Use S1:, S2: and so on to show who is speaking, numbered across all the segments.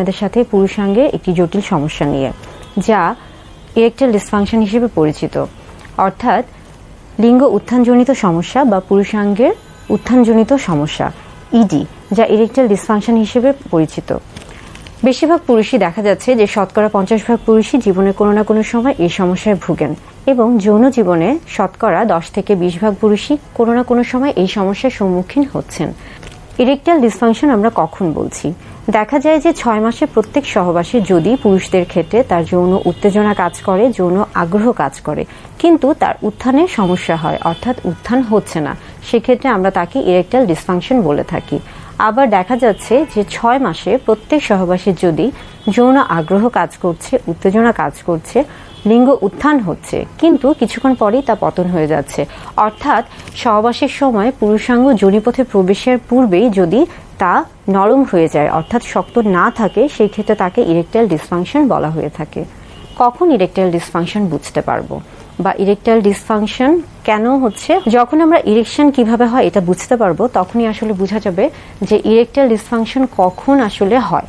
S1: আপনাদের সাথে পুরুষাঙ্গের একটি জটিল সমস্যা নিয়ে, যা ইরেকটাইল ডিসফাংশন হিসেবে পরিচিত। অর্থাৎ লিঙ্গ উত্থানজনিত সমস্যা বা পুরুষাঙ্গের উত্থানজনিত সমস্যা ইডি যা ইরেকটাইল ডিসফাংশন হিসেবে পরিচিত। বেশিরভাগ পুরুষই দেখা যাচ্ছে যে শতকরা পঞ্চাশ ভাগ পুরুষই জীবনে কোনো না কোনো সময় এই সমস্যায় ভুগেন এবং যৌন জীবনে শতকরা দশ থেকে বিশ ভাগ পুরুষই কোনো না কোনো সময় এই সমস্যার সম্মুখীন হচ্ছেন। ইরেকটাইল ডিসফাংশন আমরা কখন বলছি? দেখা যায় যে ছয় মাসে প্রত্যেক সহবাসে যদি পুরুষদের ক্ষেত্রে তার যৌন উত্তেজনা কাজ করে, যৌন আগ্রহ কাজ করে, কিন্তু তার উত্থানের সমস্যা হয়, অর্থাৎ উত্থান হচ্ছে না, সেক্ষেত্রে আমরা তাকে ইরেকটাইল ডিসফাংশন বলে থাকি। আবার দেখা যাচ্ছে যে ছয় মাসে প্রত্যেক সহবাসে যদি যৌন আগ্রহ কাজ করছে, উত্তেজনা কাজ করছে লিঙ্গ উত্থান হচ্ছে, কিন্তু কিছুক্ষণ পরেই তা পতন হয়ে যাচ্ছে। অর্থাৎ সহবাসের সময় পুরুষাঙ্গ জড়িপথে প্রবেশের পূর্বেই যদি তা নরম হয়ে যায়, অর্থাৎ শক্ত না থাকে, সেই ক্ষেত্রে তাকে ইরেকটাইল ডিসফাংশন বলা হয়ে থাকে। কখন ইরেকটাইল ডিসফাংশন বুঝতে পারব? বা ইরেকটাইল ডিসফাংশন কেন হচ্ছে? যখন আমরা ইরেকশন কীভাবে হয় এটা বুঝতে পারব, তখনই আসলে বোঝা যাবে যে ইরেকটাইল ডিসফাংশন কখন আসলে হয়।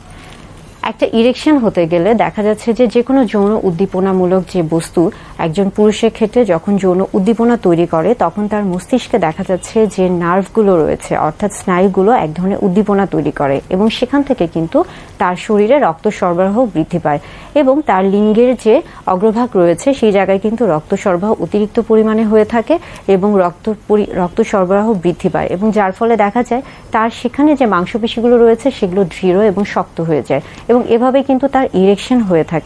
S1: একটা ইরেকশন হতে গেলে দেখা যাচ্ছে যে যে কোনো যৌন উদ্দীপনামূলক যে বস্তু একজন পুরুষের ক্ষেত্রে যখন যৌন উদ্দীপনা তৈরি করে, তখন তার মস্তিষ্কে দেখা যাচ্ছে যে নার্ভগুলো রয়েছে, অর্থাৎ স্নায়ুগুলো এক ধরনের উদ্দীপনা তৈরি করে এবং সেখান থেকে কিন্তু তার শরীরে রক্ত সরবরাহ বৃদ্ধি পায় এবং তার লিঙ্গের যে অগ্রভাগ রয়েছে সেই জায়গায় কিন্তু রক্ত সরবরাহ অতিরিক্ত পরিমাণে হয়ে থাকে এবং রক্ত রক্ত সরবরাহ বৃদ্ধি পায় এবং যার ফলে দেখা যায় তার সেখানে যে মাংসপেশিগুলো রয়েছে সেগুলো দৃঢ় এবং শক্ত হয়ে যায়। এবং এভাবে কিন্তু তার ইরেকশন হয়ে থাকে।